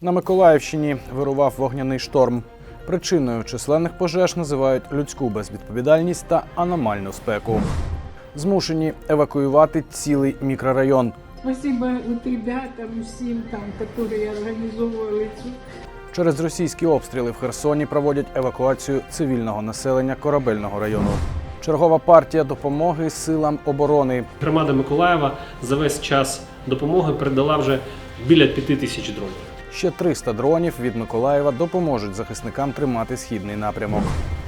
На Миколаївщині вирував вогняний шторм. Причиною численних пожеж називають людську безвідповідальність та аномальну спеку. Змушені евакуювати цілий мікрорайон. Спасибо вот ребятам всем там, которые организовывали эту Через російські обстріли в Херсоні проводять евакуацію цивільного населення корабельного району. Чергова партія допомоги силам оборони. Громада Миколаєва за весь час допомоги передала вже біля п'яти тисяч дронів. Ще 300 дронів від Миколаєва допоможуть захисникам тримати східний напрямок.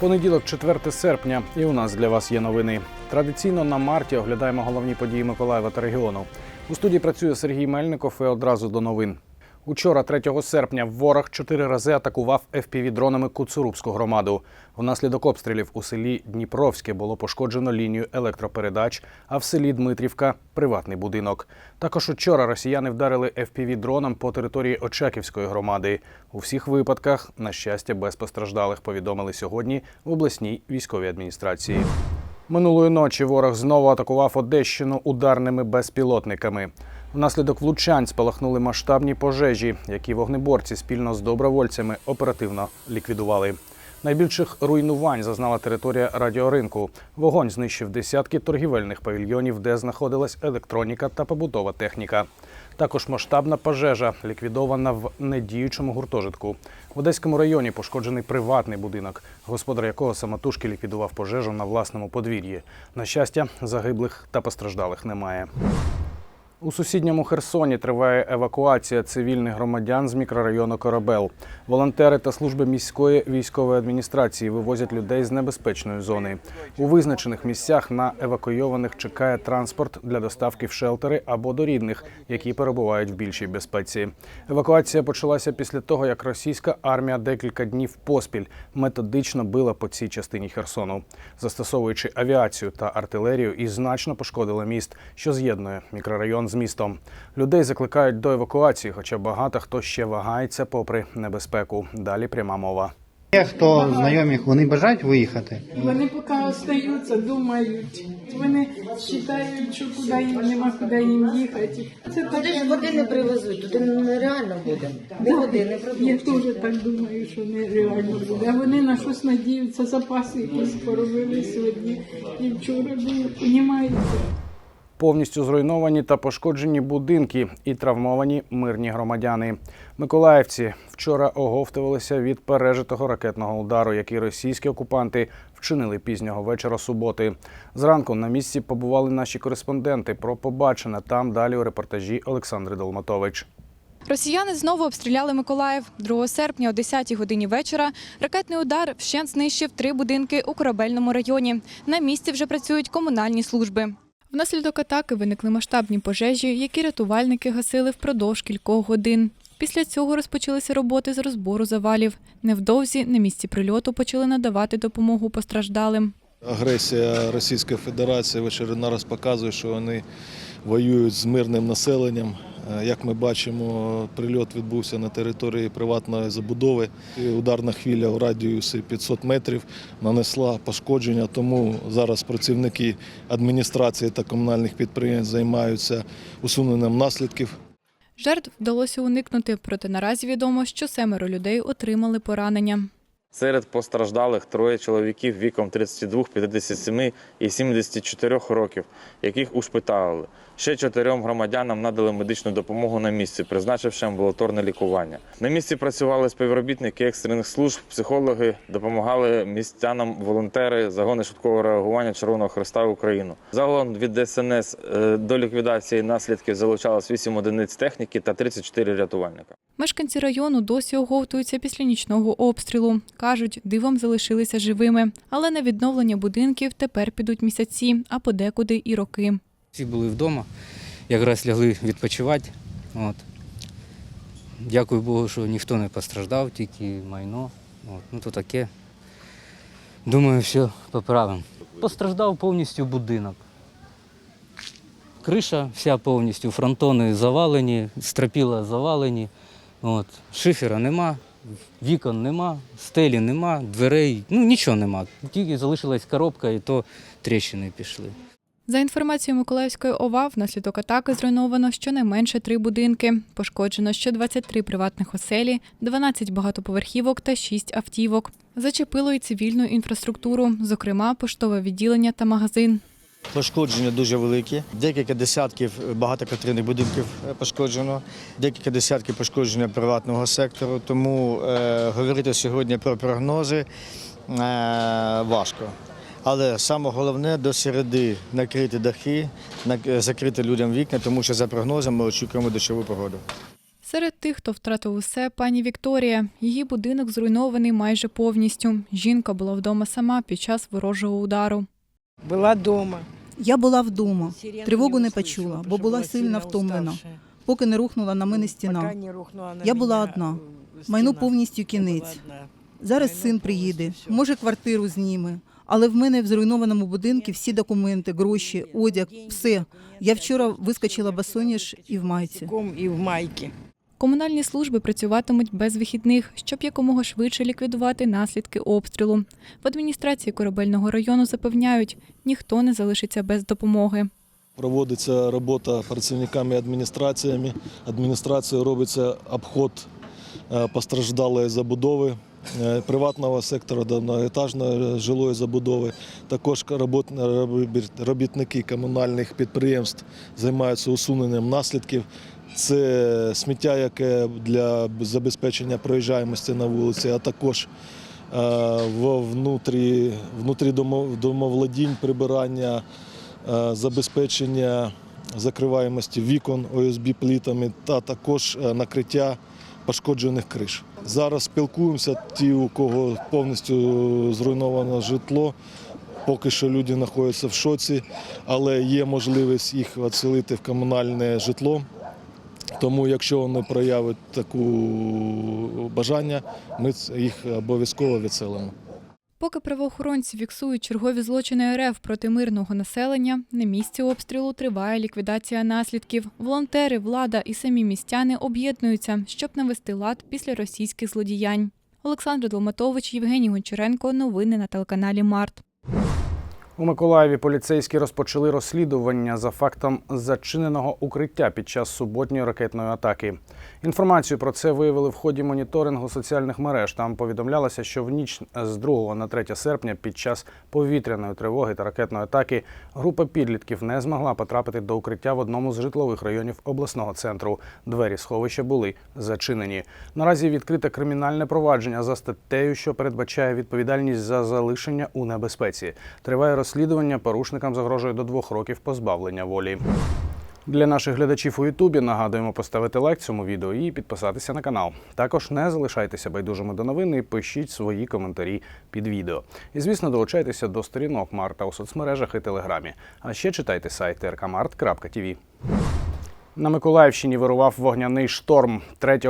Понеділок, 4 серпня, і у нас для вас є новини. Традиційно на марті оглядаємо головні події Миколаєва та регіону. У студії працює Сергій Мельников і одразу до новин. Учора, 3 серпня, ворог чотири рази атакував FPV-дронами Куцурубську громаду. Внаслідок обстрілів у селі Дніпровське було пошкоджено лінію електропередач, а в селі Дмитрівка приватний будинок. Також учора росіяни вдарили FPV-дроном по території Очаківської громади. У всіх випадках, на щастя, без постраждалих повідомили сьогодні в обласній військовій адміністрації. Минулої ночі ворог знову атакував Одещину ударними безпілотниками. Внаслідок влучань спалахнули масштабні пожежі, які вогнеборці спільно з добровольцями оперативно ліквідували. Найбільших руйнувань зазнала територія радіоринку. Вогонь знищив десятки торгівельних павільйонів, де знаходилась електроніка та побутова техніка. Також масштабна пожежа ліквідована в недіючому гуртожитку. В Одеському районі пошкоджений приватний будинок, господар якого самотужки ліквідував пожежу на власному подвір'ї. На щастя, загиблих та постраждалих немає. У сусідньому Херсоні триває евакуація цивільних громадян з мікрорайону Корабел. Волонтери та служби міської військової адміністрації вивозять людей з небезпечної зони. У визначених місцях на евакуйованих чекає транспорт для доставки в шелтери або до рідних, які перебувають в більшій безпеці. Евакуація почалася після того, як російська армія декілька днів поспіль методично била по цій частині Херсону, застосовуючи авіацію та артилерію, і значно пошкодила міст, що з'єднує мікрорайон з містом. Людей закликають до евакуації, хоча багато хто ще вагається попри небезпеку. Далі пряма мова. Є хто знайомі, вони бажають виїхати. Вони поки остаються, думають. Вони вважають, що куди їм нема куди їм їхати. Це так. Туди ж води не привезуть, туди нереально буде. Ні води, не Я теж так думаю, що нереально буде. А вони на щось надіються, запаси якісь поробили сьогодні і вчора були, понімаєте? Повністю зруйновані та пошкоджені будинки і травмовані мирні громадяни. Миколаївці вчора оговтувалися від пережитого ракетного удару, який російські окупанти вчинили пізнього вечора суботи. Зранку на місці побували наші кореспонденти. Про побачене там далі у репортажі Олександри Долматович. Росіяни знову обстріляли Миколаїв. 2 серпня о 10 годині вечора ракетний удар вщент знищив три будинки у корабельному районі. На місці вже працюють комунальні служби. Внаслідок атаки виникли масштабні пожежі, які рятувальники гасили впродовж кількох годин. Після цього розпочалися роботи з розбору завалів. Невдовзі на місці прильоту почали надавати допомогу постраждалим. Агресія Російської Федерації в очередний раз показує, що вони воюють з мирним населенням. Е, Як ми бачимо, прильот відбувся на території приватної забудови. Ударна хвиля у радіусі 500 метрів нанесла пошкодження, тому зараз працівники адміністрації та комунальних підприємств займаються усуненням наслідків. Жертв вдалося уникнути, проте наразі відомо, що семеро людей отримали поранення. Серед постраждалих троє чоловіків віком 32, 57 і 74 років, яких ушпиталили. Ще чотирьом громадянам надали медичну допомогу на місці, призначивши амбулаторне лікування. На місці працювали співробітники екстрених служб, психологи, допомагали містянам волонтери, загони швидкого реагування Червоного Христа Україну. Загалом від ДСНС е, до ліквідації наслідків залучалось 8 одиниць техніки та 34 рятувальника. Мешканці району досі оговтуються після нічного обстрілу. Кажуть, дивом залишилися живими, але на відновлення будинків тепер підуть місяці, а подекуди і роки. Всі були вдома, якраз лягли відпочивати. От. Дякую Богу, що ніхто не постраждав, тільки майно. От. Ну то таке. Думаю, все поправимо. Постраждав повністю будинок. Криша вся повністю, фронтони завалені, стропіла завалені. От. Шифера нема, вікон нема, стелі нема, дверей, ну нічого нема. Тільки залишилась коробка і то тріщини пішли. За інформацією Миколаївської ОВА, внаслідок атаки зруйновано щонайменше три будинки. Пошкоджено ще 23 приватних оселі, 12 багатоповерхівок та 6 автівок. Зачепило і цивільну інфраструктуру, зокрема поштове відділення та магазин. Пошкодження дуже великі. Декілька десятків багатоквартирних будинків е, пошкоджено, декілька десятків пошкодження приватного сектору. Тому е, говорити сьогодні про прогнози е, важко. Але саме головне до середи накрити дахи, закрити людям вікна, тому що за прогнозом ми очікуємо дощову погоду. Серед тих, хто втратив усе, пані Вікторія. Її будинок зруйнований майже повністю. Жінка була вдома сама під час ворожого удару. Була вдома. Я була вдома. Тривогу не почула, бо була сильно втомлена. Поки не рухнула на мене стіна. Я була одна. Майну повністю кінець. Зараз син приїде, може квартиру зніме. Але в мене в зруйнованому будинку всі документи, гроші, одяг, все. Я вчора вискочила босоніж і в майці. І в майці. Комунальні служби працюватимуть без вихідних, щоб якомога швидше ліквідувати наслідки обстрілу. В адміністрації корабельного району запевняють, ніхто не залишиться без допомоги. Проводиться робота працівниками адміністраціями. Адміністрацією робиться обход е, постраждалої забудови е, приватного сектора, одноетажної жилої забудови. Також робітники комунальних підприємств займаються усуненням наслідків. Це сміття, яке для забезпечення проїжджаємості на вулиці, а також е, внутрі, внутрі домовладінь прибирання е, забезпечення закриваємості вікон ОСБ плітами та також е, накриття пошкоджених криш. Зараз спілкуємося, ті, у кого повністю зруйновано житло. Поки що люди знаходяться в шоці, але є можливість їх відселити в комунальне житло. Тому, якщо вони проявять таку бажання, ми їх обов'язково відселимо. Поки правоохоронці фіксують чергові злочини РФ проти мирного населення, на місці обстрілу триває ліквідація наслідків. Волонтери, влада і самі містяни об'єднуються, щоб навести лад після російських злодіянь. Олександр Долматович, Євгеній Гончаренко. Новини на телеканалі Март. У Миколаєві поліцейські розпочали розслідування за фактом зачиненого укриття під час суботньої ракетної атаки. Інформацію про це виявили в ході моніторингу соціальних мереж. Там повідомлялося, що в ніч з 2 на 3 серпня під час повітряної тривоги та ракетної атаки група підлітків не змогла потрапити до укриття в одному з житлових районів обласного центру. Двері сховища були зачинені. Наразі відкрите кримінальне провадження за статтею, що передбачає відповідальність за залишення у небезпеці. Триває розслідування. Порушникам загрожує до двох років позбавлення волі. Для наших глядачів у Ютубі нагадуємо поставити лайк цьому відео і підписатися на канал. Також не залишайтеся байдужими до новин і пишіть свої коментарі під відео. І звісно, долучайтеся до сторінок Марта у соцмережах і телеграмі. А ще читайте сайт rkmart.tv. На Миколаївщині вирував вогняний шторм 3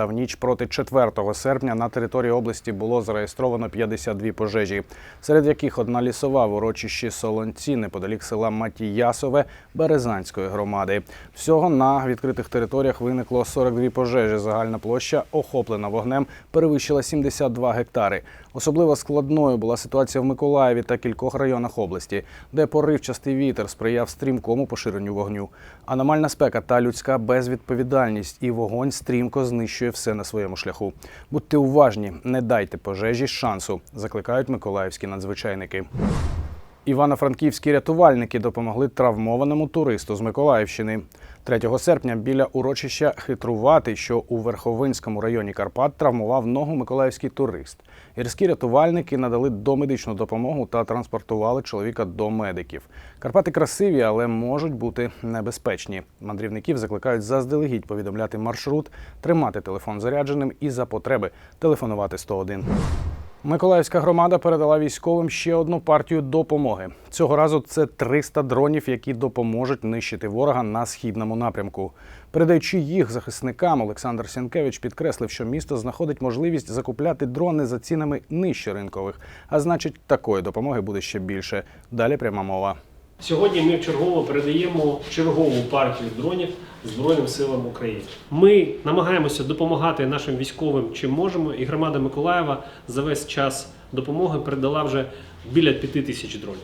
та в ніч проти 4 серпня на території області було зареєстровано 52 пожежі, серед яких одна лісова в урочищі Солонці неподалік села Матіясове Березанської громади. Всього на відкритих територіях виникло 42 пожежі. Загальна площа, охоплена вогнем, перевищила 72 гектари. Особливо складною була ситуація в Миколаєві та кількох районах області, де поривчастий вітер сприяв стрімкому поширенню вогню. Аномальна спека та людська безвідповідальність і вогонь стрімко знищує все на своєму шляху. Будьте уважні, не дайте пожежі шансу, закликають миколаївські надзвичайники. Івано-франківські рятувальники допомогли травмованому туристу з Миколаївщини. 3 серпня біля урочища Хитруватий, що у Верховинському районі Карпат, травмував ногу миколаївський турист. Гірські рятувальники надали домедичну допомогу та транспортували чоловіка до медиків. Карпати красиві, але можуть бути небезпечні. Мандрівників закликають заздалегідь повідомляти маршрут, тримати телефон зарядженим і за потреби телефонувати 101. Миколаївська громада передала військовим ще одну партію допомоги. Цього разу це 300 дронів, які допоможуть нищити ворога на східному напрямку. Передаючи їх захисникам, Олександр Сянкевич підкреслив, що місто знаходить можливість закупляти дрони за цінами нижче ринкових. А значить, такої допомоги буде ще більше. Далі пряма мова. Сьогодні ми вчергово передаємо чергову партію дронів Збройним силам України. Ми намагаємося допомагати нашим військовим чим можемо, і громада Миколаєва за весь час допомоги передала вже біля п'яти тисяч дронів.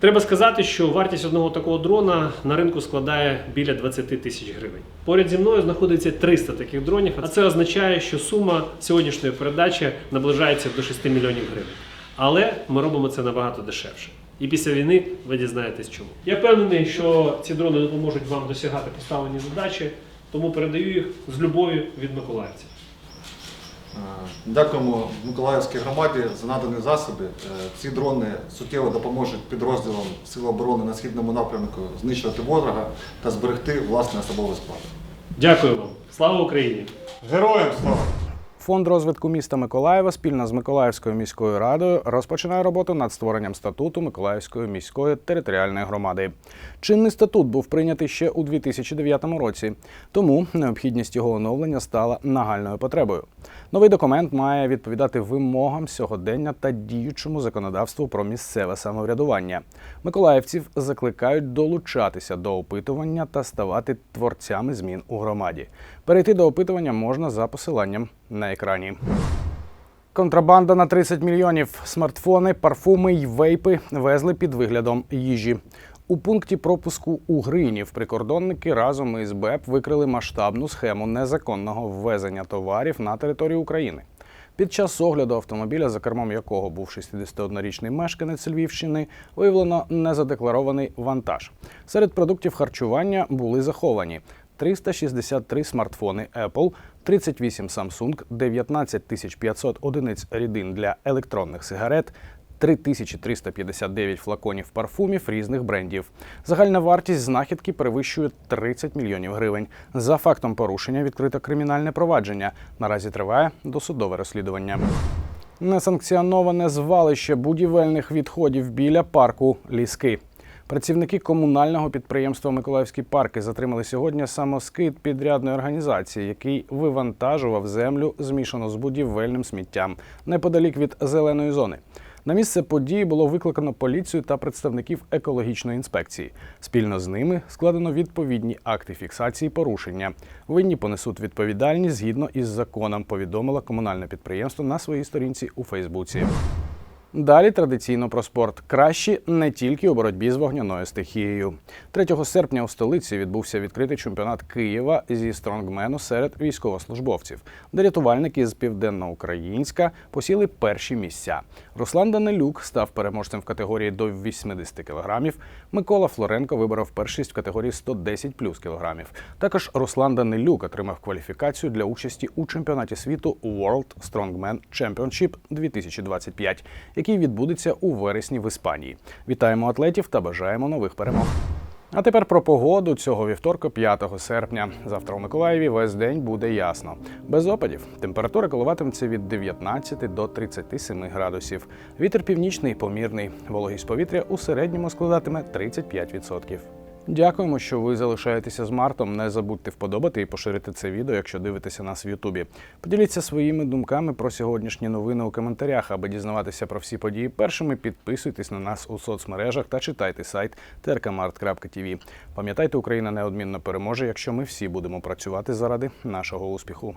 Треба сказати, що вартість одного такого дрона на ринку складає біля 20 тисяч гривень. Поряд зі мною знаходиться 300 таких дронів, а це означає, що сума сьогоднішньої передачі наближається до 6 мільйонів гривень. Але ми робимо це набагато дешевше. І після війни ви дізнаєтесь чому. Я впевнений, що ці дрони допоможуть вам досягати поставлені задачі, тому передаю їх з любов'ю від миколаївців. Е, Дякуємо Миколаївській громаді за надані засоби. Е, Ці дрони суттєво допоможуть підрозділам Сил оборони на східному напрямку знищувати ворога та зберегти власний особовий склад. Дякую вам. Слава Україні! Героям слава! Фонд розвитку міста Миколаєва спільно з Миколаївською міською радою розпочинає роботу над створенням статуту Миколаївської міської територіальної громади. Чинний статут був прийнятий ще у 2009 році, тому необхідність його оновлення стала нагальною потребою. Новий документ має відповідати вимогам сьогодення та діючому законодавству про місцеве самоврядування. Миколаївців закликають долучатися до опитування та ставати творцями змін у громаді. Перейти до опитування можна за посиланням на екрані. Контрабанда на 30 мільйонів. Смартфони, парфуми й вейпи везли під виглядом їжі. У пункті пропуску у Гринів прикордонники разом із БЕП викрили масштабну схему незаконного ввезення товарів на територію України. Під час огляду автомобіля, за кермом якого був 61-річний мешканець Львівщини, виявлено незадекларований вантаж. Серед продуктів харчування були заховані 363 смартфони Apple, 38 Samsung, 19 500 одиниць рідин для електронних сигарет, 3359 флаконів парфумів різних брендів. Загальна вартість знахідки перевищує 30 мільйонів гривень. За фактом порушення відкрито кримінальне провадження. Наразі триває досудове розслідування. Несанкціоноване звалище будівельних відходів біля парку Ліски. Працівники комунального підприємства Миколаївські парки затримали сьогодні самоскид підрядної організації, який вивантажував землю змішану з будівельним сміттям неподалік від зеленої зони. На місце події було викликано поліцію та представників екологічної інспекції. Спільно з ними складено відповідні акти фіксації порушення. Винні понесуть відповідальність згідно із законом. Повідомило комунальне підприємство на своїй сторінці у Фейсбуці. Далі традиційно про спорт. Кращі не тільки у боротьбі з вогняною стихією. 3 серпня у столиці відбувся відкритий чемпіонат Києва зі стронгмену серед військовослужбовців, де рятувальники з південноукраїнська посіли перші місця. Руслан Данилюк став переможцем в категорії до 80 кілограмів. Микола Флоренко виборов першість в категорії 110 плюс кілограмів. Також Руслан Данилюк отримав кваліфікацію для участі у чемпіонаті світу World Strongman Championship 2025, який відбудеться у вересні в Іспанії. Вітаємо атлетів та бажаємо нових перемог. А тепер про погоду цього вівторка, 5 серпня. Завтра у Миколаєві весь день буде ясно. Без опадів. Температура коливатиметься від 19 до 37 градусів. Вітер північний помірний. Вологість повітря у середньому складатиме 35%. Дякуємо, що ви залишаєтеся з Мартом. Не забудьте вподобати і поширити це відео, якщо дивитеся нас в Ютубі. Поділіться своїми думками про сьогоднішні новини у коментарях, аби дізнаватися про всі події першими. Підписуйтесь на нас у соцмережах та читайте сайт trkmart.tv. Пам'ятайте, Україна неодмінно переможе, якщо ми всі будемо працювати заради нашого успіху.